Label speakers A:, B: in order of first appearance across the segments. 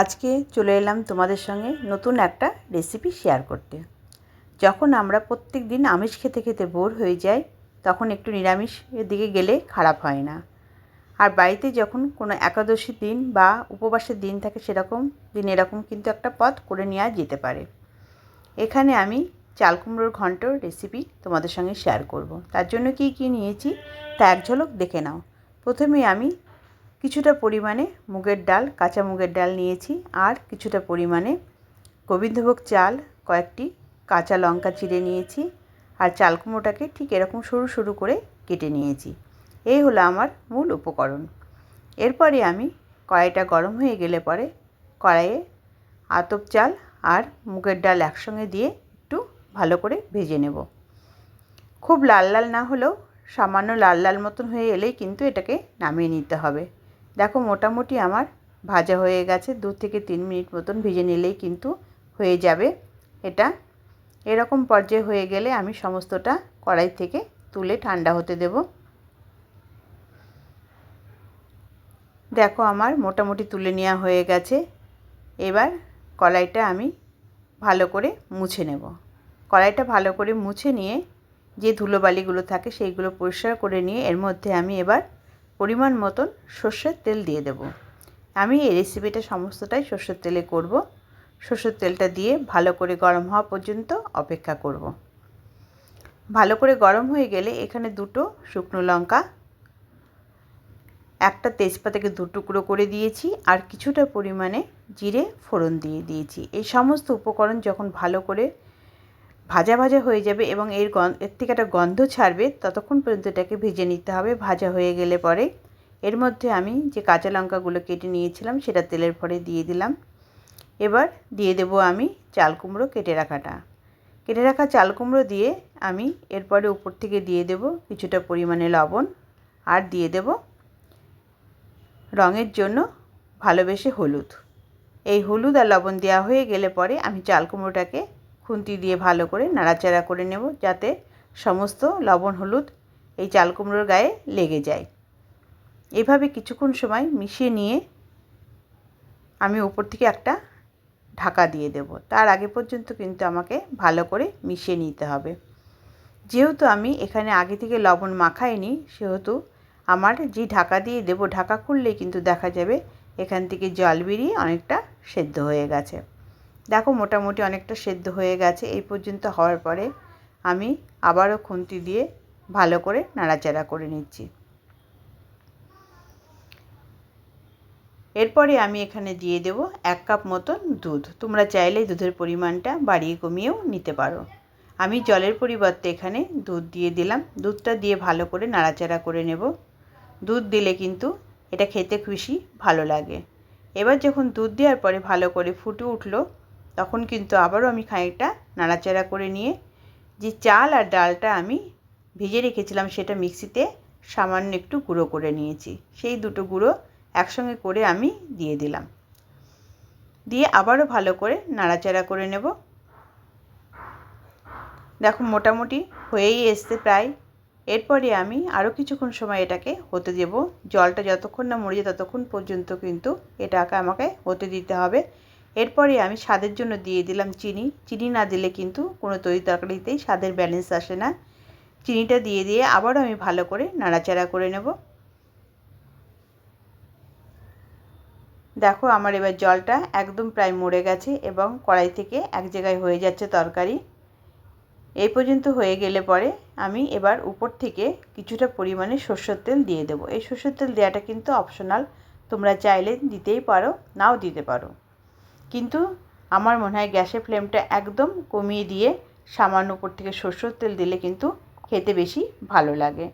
A: আজকে চলে এলাম তোমাদের সঙ্গে নতুন একটা রেসিপি শেয়ার করতে। যখন আমরা প্রত্যেক দিন আমিষ খেতে খেতে বোর হয়ে যাই, তখন একটু নিরামিষের দিকে গেলে খারাপ হয় না। আর বাড়িতে যখন কোনো একাদশী দিন বা উপবাসের দিন থাকে সেরকম, দিন এরকম কিন্তু একটা পথ করে নেওয়া যেতে পারে। এখানে আমি চাল কুমড়োর ঘন্ট রেসিপি তোমাদের সঙ্গে শেয়ার করব। তার জন্য কী কী নিয়েছি তা এক ঝলক দেখে নাও। প্রথমে আমি কিছুটা পরিমাণে মুগের ডাল, কাঁচা মুগের ডাল নিয়েছি আর কিছুটা পরিমাণে গোবিন্দভোগ চাল, কয়েকটি কাঁচা লঙ্কা চিড়ে নিয়েছি আর চাল কুমড়োটাকে ঠিক এরকম সরু সরু করে কেটে নিয়েছি। এই হলো আমার মূল উপকরণ। এরপরে আমি কড়াইটা গরম হয়ে গেলে পরে কড়াইয়ে আতপ চাল আর মুগের ডাল একসঙ্গে দিয়ে একটু ভালো করে ভেজে নেব। খুব লাল লাল না হলেও সামান্য লাল লাল মতন হয়ে এলেই কিন্তু এটাকে নামিয়ে নিতে হবে। দেখো মোটামুটি আমার ভাজা হয়ে গেছে, দু থেকে তিন মিনিট মতন ভেজে নিলেই কিন্তু হয়ে যাবে। এটা এরকম পর্যায়ে হয়ে গেলে আমি সমস্তটা কড়াই থেকে তুলে ঠান্ডা হতে দেব। দেখো আমার মোটামুটি তুলে নেওয়া হয়ে গেছে। এবার কড়াইটা আমি ভালো করে মুছে নেব। কড়াইটা ভালো করে মুছে নিয়ে যে ধুলোবালিগুলো থাকে সেইগুলো পরিষ্কার করে নিয়ে এর মধ্যে আমি এবার পরিমাণ মতন সর্ষের তেল দিয়ে দেব। আমি এই রেসিপিটা সমস্তটাই সর্ষের তেলে করব। সর্ষের তেলটা দিয়ে ভালো করে গরম হওয়া পর্যন্ত অপেক্ষা করব। ভালো করে গরম হয়ে গেলে এখানে দুটো শুকনো লঙ্কা, একটা তেজপাতাকে দু টুকরো করে দিয়েছি আর কিছুটা পরিমাণে জিরে ফোড়ন দিয়ে দিয়েছি। এই সমস্ত উপকরণ যখন ভালো করে ভাজা ভাজা হয়ে যাবে এবং এর গন্ধ এর থেকে একটা গন্ধ ছাড়বে, ততক্ষণ পর্যন্ত এটাকে ভেজে নিতে হবে। ভাজা হয়ে গেলে পরে এর মধ্যে আমি যে কাঁচা লঙ্কাগুলো কেটে নিয়েছিলাম, সেটা তেলের পরে দিয়ে দিলাম। এবার দিয়ে দেব আমি চাল কুমড়ো কেটে রাখাটা। কেটে রাখা চাল কুমড়ো দিয়ে আমি এরপরে উপর থেকে দিয়ে দেব কিছুটা পরিমাণে লবণ আর দিয়ে দেব রঙের জন্য ভালোবেসে হলুদ। এই হলুদ আর লবণ দেওয়া হয়ে গেলে পরে আমি চাল কুমড়োটাকে খুন্তি দিয়ে ভালো করে নাড়াচাড়া করে নেব যাতে সমস্ত লবণ, হলুদ এই চাল কুমড়োর গায়ে লেগে যায়। এভাবে কিছুক্ষণ সময় মিশিয়ে নিয়ে আমি উপর থেকে একটা ঢাকা দিয়ে দেব। তার আগে পর্যন্ত কিন্তু আমাকে ভালো করে মিশিয়ে নিতে হবে। যেহেতু আমি এখানে আগে থেকে লবণ মাখাইনি, সেহেতু আমার যে ঢাকা দিয়ে দেব, ঢাকা খুললেই কিন্তু দেখা যাবে এখান থেকে জল বেরিয়ে অনেকটা সেদ্ধ হয়ে গেছে। দেখো মোটামুটি অনেকটা সেদ্ধ হয়ে গেছে, এই পর্যন্ত হওয়ার পরে আমি আবারও খুন্তি দিয়ে ভালো করে নাড়াচাড়া করে নিচ্ছি। এরপরে আমি এখানে দিয়ে দেব এক কাপ মতন দুধ। তোমরা চাইলে দুধের পরিমাণটা বাড়িয়ে কমিয়েও নিতে পারো। আমি জলের পরিবর্তে এখানে দুধ দিয়ে দিলাম। দুধটা দিয়ে ভালো করে নাড়াচাড়া করে নেব। দুধ দিলে কিন্তু এটা খেতে খুশি ভালো লাগে। এবার যখন দুধ দেওয়ার পরে ভালো করে ফুটে উঠল তখন কিন্তু আবারও আমি খানিকটা নাড়াচাড়া করে নিয়ে যে চাল আর ডালটা আমি ভিজে রেখেছিলাম সেটা মিক্সিতে সামান্য একটু গুঁড়ো করে নিয়েছি। সেই দুটো গুঁড়ো একসঙ্গে করে আমি দিয়ে দিলাম। দিয়ে আবারও ভালো করে নাড়াচাড়া করে নেব। দেখো মোটামুটি হয়েই এসছে প্রায়। এরপরে আমি আরও কিছুক্ষণ সময় এটাকে হতে দেব। জলটা যতক্ষণ না মরে যায় ততক্ষণ পর্যন্ত কিন্তু এটাকে আমাকে হতে দিতে হবে। এরপরে আমি স্বাদের জন্য দিয়ে দিলাম চিনি। চিনি না দিলে কিন্তু কোনো তরি তরকারিতেই স্বাদের ব্যালেন্স আসে না। চিনিটা দিয়ে দিয়ে আবারও আমি ভালো করে নাড়াচাড়া করে নেব। দেখো আমার এবার জলটা একদম প্রায় মরে গেছে এবং কড়াই থেকে এক জায়গায় হয়ে যাচ্ছে তরকারি। এই পর্যন্ত হয়ে গেলে পরে আমি এবার উপর থেকে কিছুটা পরিমাণে সর্ষের তেল দিয়ে দেবো। এই সর্ষের তেল দেওয়াটা কিন্তু অপশনাল তোমরা চাইলে দিতেই পারো, নাও দিতে পারো। কিন্তু আমার মনে হয় গ্যাসের ফ্লেমটা একদম কমিয়ে দিয়ে সামান্য উপর থেকে সর্ষের তেল দিলে কিন্তু খেতে বেশি ভালো লাগে।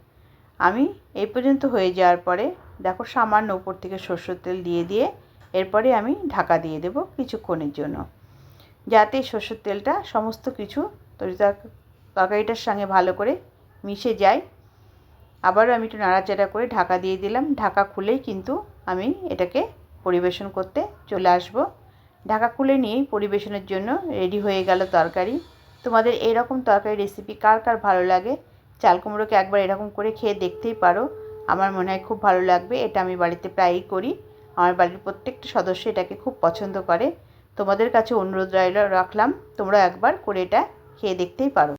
A: আমি এই পর্যন্ত হয়ে যাওয়ার পরে দেখো সামান্য উপর থেকে সর্ষের তেল দিয়ে দিয়ে এরপরে আমি ঢাকা দিয়ে দেব কিছুক্ষণের জন্য। যাতে সর্ষের তেলটা সমস্ত কিছু তরি তরকারিটার সঙ্গে ভালো করে মিশে যায়। আবারও আমি একটু নাড়াচাড়া করে ঢাকা দিয়ে দিলাম। ঢাকা খুলেই কিন্তু আমি এটাকে পরিবেশন করতে চলে আসব। ঢাকা খুলে নিয়েই পরিবেশনের জন্য রেডি হয়ে গেল তরকারি। তোমাদের এরকম তরকারি রেসিপি কার কার ভালো লাগে? চাল কুমড়োকে একবার এরকম করে খেয়ে দেখতেই পারো। আমার মনে হয় খুব ভালো লাগবে, এটা আমি বাড়িতে প্রায়ই করি। আমার বাড়ির প্রত্যেকটা সদস্য এটাকে খুব পছন্দ করে। তোমাদের কাছে অনুরোধ রাখলাম। তোমরা একবার করে এটা খেয়ে দেখতেই পারো।